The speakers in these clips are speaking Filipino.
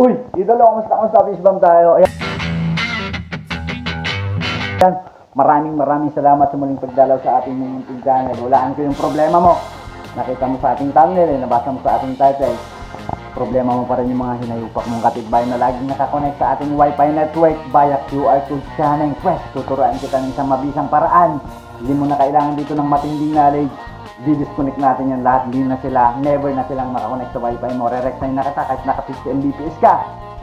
Uy, idolo, kamusta kamusta? Fishbomb tayo. Ayan. Maraming maraming salamat sa muling pagdalaw sa ating munting channel. Walaan ko yung problema mo. Nakita mo sa ating thumbnail, eh, nabasa mo sa ating title. Problema mo pa rin yung mga hinayupak mong kapitbahay na laging nakakonect sa ating Wi-Fi network via QR code scanning. Pwes, tuturuan kita ng isang mabisang paraan. Hindi mo na kailangan dito ng matinding knowledge. Di-disconnect natin yan lahat. Hindi na sila, never na silang makakonect sa Wi-Fi mo. Re-resign na kita kahit naka 50 Mbps ka.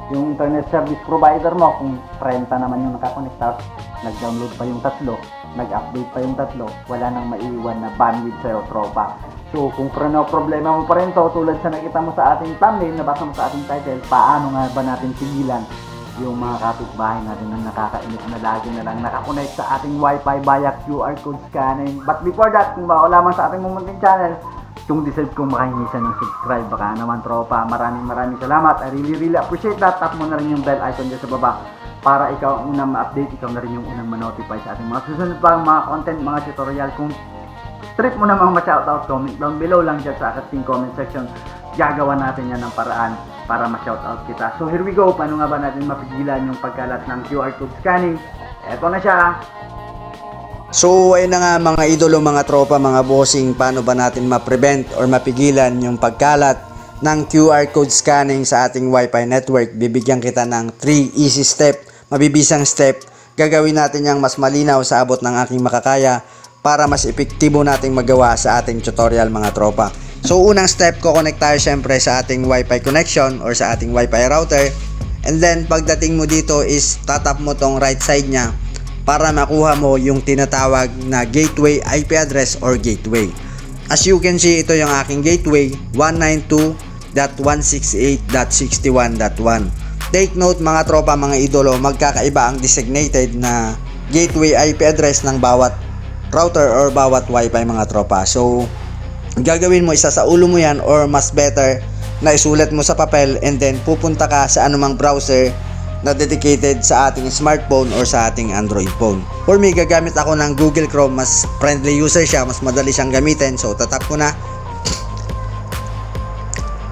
Yung internet service provider mo, kung 30 naman yung nakakonect, tapos nag-download pa yung tatlo, nag-update pa yung tatlo, wala nang maiiwan na bandwidth sa'yo, tropa. So, kung preno problema mo pa rin to, tulad sa nakita mo sa ating thumbnail, nabasa mo sa ating title, paano nga ba natin sigilan yung mga kapitbahay natin na nakakainis na lagi na lang nakakonect sa ating wifi via QR code scanning. But before that, kung bago lamang sa ating mumunting channel, kung deserve kong makahingi siya ng subscribe, baka naman tropa, maraming maraming salamat. I really really appreciate that. Tap mo na rin yung bell icon dyan sa baba para ikaw ang unang ma-update, ikaw na rin yung unang ma-notify sa ating mga susunod pang mga content, mga tutorial. Kung trip mo namang ma-shoutout, comment down below lang dyan sa ating comment section. Gagawa natin yan ng paraan para ma-shoutout kita. So here we go. Paano nga ba natin mapigilan yung pagkalat ng QR code scanning? Eto na siya. So ayun na nga mga idolo, mga tropa, mga bossing, paano ba natin ma-prevent or mapigilan yung pagkalat ng QR code scanning sa ating Wi-Fi network. Bibigyan kita ng 3 easy step, mabibisang step. Gagawin natin yung mas malinaw sa abot ng aking makakaya para mas epektibo nating magawa sa ating tutorial mga tropa. So unang step, ko-connect tayo syempre sa ating Wi-Fi connection or sa ating Wi-Fi router. And then pagdating mo dito is tatap mo tong right side niya para makuha mo yung tinatawag na gateway IP address or gateway. As you can see, ito yung aking gateway 192.168.61.1. Take note mga tropa, mga idolo, magkakaiba ang designated na gateway IP address ng bawat router or bawat wifi mga tropa. So, gagawin mo isa sa ulo mo yan or mas better na isulat mo sa papel and then pupunta ka sa anumang browser na dedicated sa ating smartphone or sa ating Android phone. For me, gagamit ako ng Google Chrome. Mas friendly user siya, mas madali siyang gamitin. So, tatap ko na.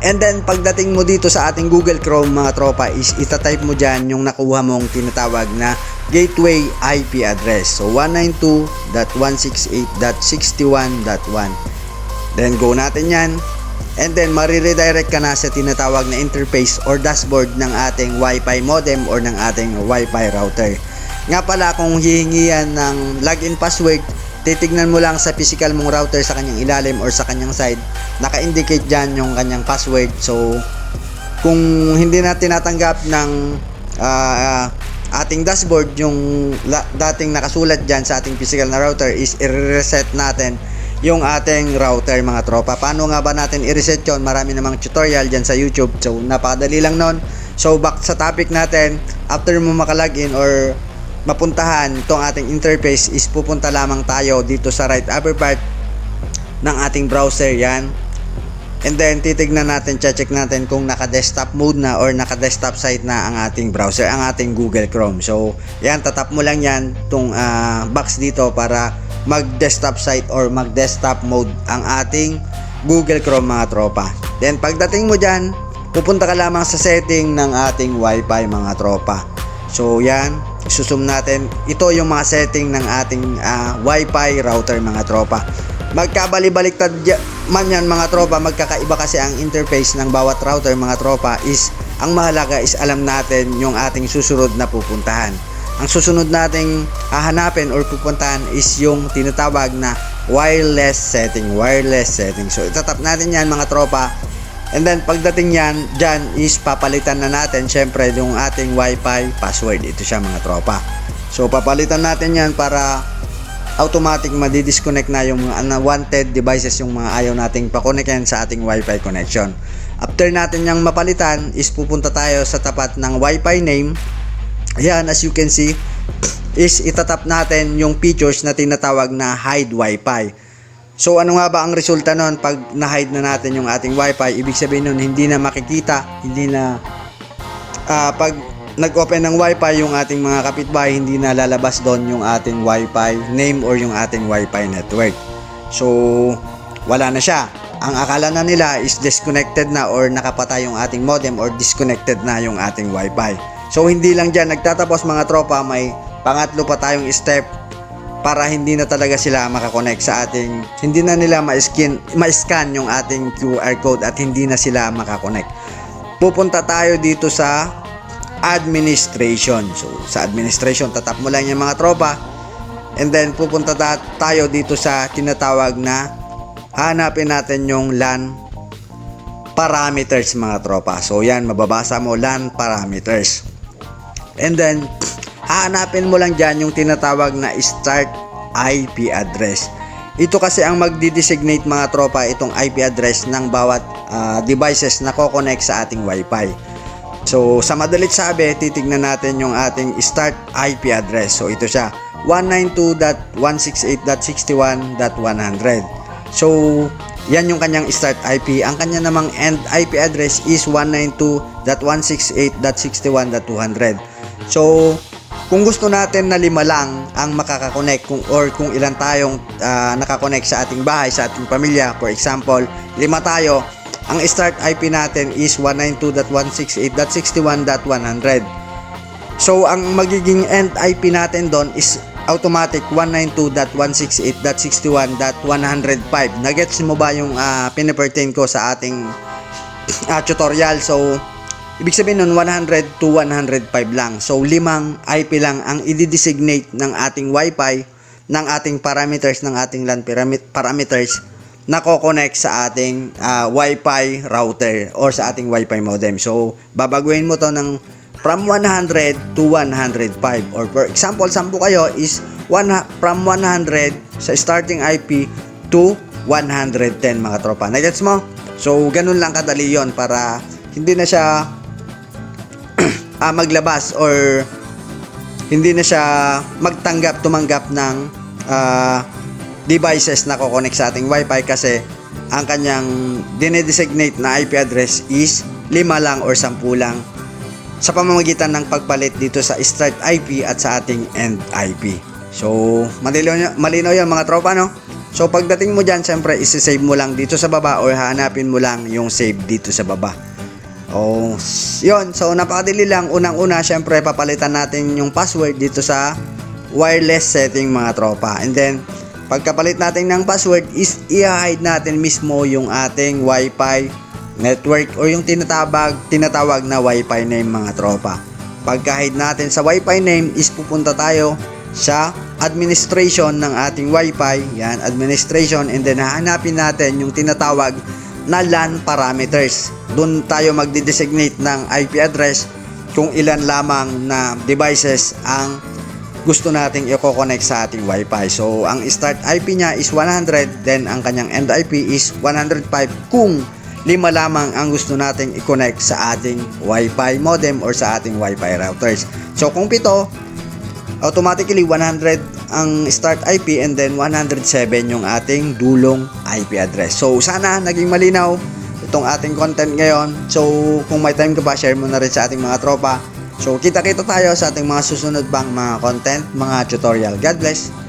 And then, pagdating mo dito sa ating Google Chrome, mga tropa, is itatype mo dyan yung nakuha mong tinatawag na gateway IP address. So, 192.168.61.1. Then, go natin yan. And then, mariredirect ka na sa tinatawag na interface or dashboard ng ating Wi-Fi modem or ng ating Wi-Fi router. Nga pala, kung hihingi yan ng login password, titignan mo lang sa physical mong router sa kanyang ilalim or sa kanyang side, naka-indicate dyan yung kanyang password. So, kung hindi na tinatanggap ng ah, ating dashboard yung dating nakasulat dyan sa ating physical na router is i-reset natin yung ating router mga tropa. Paano nga ba natin i-reset yon? Marami namang tutorial dyan sa YouTube. So, napakadali lang nun. So, back sa topic natin, after mo makalagin or mapuntahan itong ating interface is pupunta lamang tayo dito sa right upper part ng ating browser yan. And then, titignan natin, check natin kung naka-desktop mode na or naka-desktop site na ang ating browser, ang ating Google Chrome. So, yan, tatap mo lang yan, itong ah, box dito para mag-desktop site or mag-desktop mode ang ating Google Chrome mga tropa. Then, pagdating mo dyan, pupunta ka lamang sa setting ng ating Wi-Fi mga tropa. So, yan, isusum natin. Ito yung mga setting ng ating ah, Wi-Fi router mga tropa. Magkabali-baliktad man yan mga tropa, magkakaiba kasi ang interface ng bawat router mga tropa is ang mahalaga is alam natin yung ating susunod na pupuntahan. Ang susunod nating hahanapin or pupuntahan is yung tinatawag na wireless setting, wireless setting. So itatap natin yan mga tropa. And then pagdating yan, dyan is papalitan na natin syempre yung ating wifi password. Ito siya mga tropa. So papalitan natin yan para automatic madi-disconnect na yung mga unwanted devices yung mga ayaw nating pa-connectin sa ating wifi connection. After natin yung mapalitan is pupunta tayo sa tapat ng wifi name. Ayan, as you can see, is itatap natin yung features na tinatawag na hide wifi. So ano nga ba ang resulta nun pag na-hide na natin yung ating wifi? Ibig sabihin nun hindi na makikita, hindi na ah, pag nag-open ng wifi yung ating mga kapitbahay, hindi na lalabas doon yung ating wifi name or yung ating wifi network. So, wala na siya. ang akala na nila is disconnected na or nakapatay yung ating modem or disconnected na yung ating wifi. So hindi lang dyan nagtatapos mga tropa, may pangatlo pa tayong step para hindi na talaga sila makakonect sa ating hindi na nila ma-scan ma-scan yung ating QR code at hindi na sila makakonect. Pupunta tayo dito sa administration. So sa administration tatap mo lang yung mga tropa and then pupunta ta- tayo dito sa tinatawag na hanapin natin yung LAN parameters mga tropa. So yan mababasa mo LAN parameters. And then, hahanapin mo lang dyan yung tinatawag na start IP address. Ito kasi ang magdi-designate mga tropa itong IP address ng bawat ah, devices na kokonek sa ating Wi-Fi. So, sa madalit sabi, titignan natin yung ating start IP address. So, ito siya. 192.168.61.100. So, yan yung kanyang start IP. Ang kanya namang end IP address is 192.168.61.200. So, kung gusto natin na lima lang ang makakakonect kung or kung ilan tayong ah, nakakonect sa ating bahay, sa ating pamilya, for example, lima tayo, ang start IP natin is 192.168.61.100. So, ang magiging end IP natin doon is automatic 192.168.61.105. Nagets mo ba yung uh, pinipertain ko sa ating ah, tutorial? So, ibig sabihin nun 100 to 105 lang. So, limang IP lang ang i-designate ng ating Wi-Fi, ng ating parameters, ng ating LAN parameters na connect sa ating ah, Wi-Fi router or sa ating Wi-Fi modem. So, babaguhin mo to ng from 100 to 105 or for example, 10 kayo is one, from 100 sa starting IP to 110 mga tropa. Nagets mo? So, ganun lang kadali yon para hindi na siya ah, maglabas or hindi na siya magtanggap, tumanggap ng ah, devices na kukonek sa ating wifi kasi ang kanyang dinedesignate na IP address is lima lang or sampu lang sa pamamagitan ng pagpalit dito sa start IP at sa ating end IP. So, malinaw, malinaw yan mga tropa, no? So, pagdating mo dyan, syempre, isi-save mo lang dito sa baba or hanapin mo lang yung save dito sa baba. Oh, yun. So, napakadali lang. Unang-una, syempre, papalitan natin yung password dito sa wireless setting mga tropa. And then, pagkapalit natin ng password is i-hide natin mismo yung ating Wi-Fi network o yung tinatawag, tinatawag na Wi-Fi name mga tropa. Pagka-hide natin sa Wi-Fi name is pupunta tayo sa administration ng ating Wi-Fi, yan, administration, and then hahanapin natin yung tinatawag na LAN parameters. Doon tayo magde-designate ng IP address kung ilan lamang na devices ang gusto nating i-connect sa ating Wi-Fi. So, ang start IP niya is 100, then ang kanyang end IP is 105 kung lima lamang ang gusto nating i-connect sa ating Wi-Fi modem or sa ating Wi-Fi routers. So, kung pito, automatically 100 ang start IP and then 107 yung ating dulong IP address. So, sana naging malinaw itong ating content ngayon. So, kung may time ka pa, share mo na rin sa ating mga tropa. So, kita-kita tayo sa ating mga susunod pang mga content, mga tutorial. God bless!